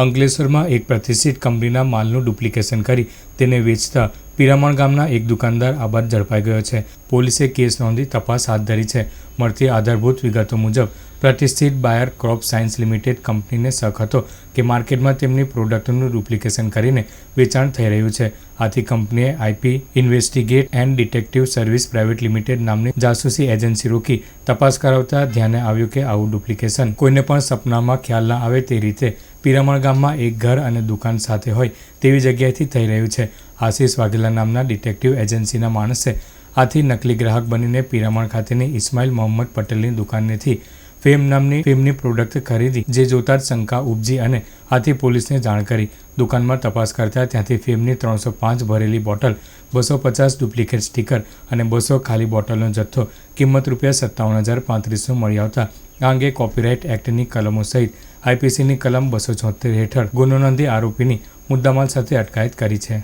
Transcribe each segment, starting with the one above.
અંકલેશ્વરમાં એક પ્રતિષ્ઠિત કંપનીના માલનું ડુપ્લિકેશન કરી તેને વેચતા પિરામણ ગામના એક દુકાનદાર આબાદ ઝડપાઈ ગયો છે. પોલીસે કેસ નોંધી તપાસ હાથ ધરી છે. મળતી આધારભૂત વિગતો મુજબ, પ્રતિષ્ઠિત બાયર ક્રોપ સાયન્સ લિમિટેડ કંપનીને શક હતો કે માર્કેટમાં તેમની પ્રોડક્ટનું ડુપ્લિકેશન કરીને વેચાણ થઈ રહ્યું છે. આથી કંપનીએ IP investigate and detective service private limited નામની જાસૂસી એજન્સી રોકી તપાસ કરાવતા ધ્યાને આવ્યું કે આવું ડુપ્લિકેશન કોઈને પણ સપનામાં ખ્યાલ ના આવે તે રીતે પિરામણ ગામમાં એક ઘર અને દુકાન સાથે હોય તેવી જગ્યાએથી થઈ રહ્યું છે. આશીષ વાઘેલા નામના ડિટેક્ટિવ એજન્સીના માણસે આથી નકલી ગ્રાહક બનીને પિરામણ ખાતેની ઇસ્માઇલ મોહમ્મદ પટેલની દુકાનેથી ફેમ નામની ફેમની પ્રોડક્ટ ખરીદી, જે જોતા જ શંકા ઉપજી અને આથી પોલીસને જાણ કરી. દુકાનમાં તપાસ કરતા ત્યાંથી ફેમની ત્રણસો પાંચ ભરેલી બોટલ, બસો પચાસ ડુપ્લિકેટ સ્ટીકર અને બસો ખાલી બોટલનો જથ્થો, કિંમત રૂપિયા સત્તાવન હજાર પાંત્રીસો મળી આવતા આ અંગે કોપીરાઇટ એક્ટની કલમો સહિત આઈપીસીની કલમ બસો છોતેર હેઠળ ગુનો નોંધી આરોપીની મુદ્દામાલ સાથે અટકાયત કરી છે.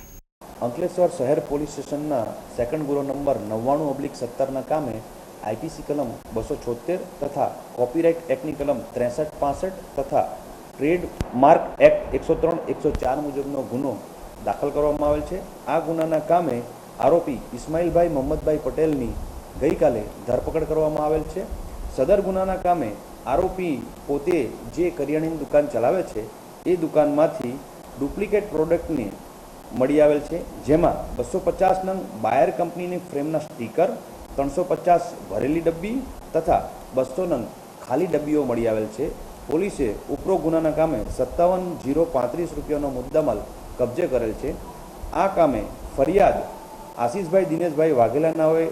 અંકલેશ્વર શહેર પોલીસ સ્ટેશનના સેકન્ડ ગુનો નંબર નવ્વાણું ઓબ્લિક સત્તરના કામે આઈપીસી કલમ બસો છોતેર તથા કોપીરાઇટ એક્ટની કલમ ત્રેસઠ પાસઠ તથા ટ્રેડ માર્ક એક્ટ એકસો ત્રણ, એકસો ચાર મુજબનો ગુનો દાખલ કરવામાં આવેલ છે. આ ગુનાના કામે આરોપી ઇસ્માઇલભાઈ મોહમ્મદભાઈ પટેલની ગઈકાલે ધરપકડ કરવામાં આવેલ છે. સદર ગુનાના કામે આરોપી પોતે જે કરિયાણાની દુકાન ચલાવે છે, એ દુકાનમાંથી ડુપ્લિકેટ પ્રોડક્ટની મળી આવેલ છે, જેમાં બસો પચાસ નંગ બાયર કંપનીની ફ્રેમના સ્ટીકર, ત્રણસો પચાસ ભરેલી ડબ્બી તથા બસો નંગ ખાલી ડબ્બીઓ મળી આવેલ છે. પોલીસે ઉપરો ગુનાના કામે સત્તાવન જીરો પાંત્રીસ રૂપિયાનો મુદ્દામાલ કબજે કરેલ છે. આ કામે ફરિયાદ આશીષભાઈ દિનેશભાઈ વાઘેલા નાવે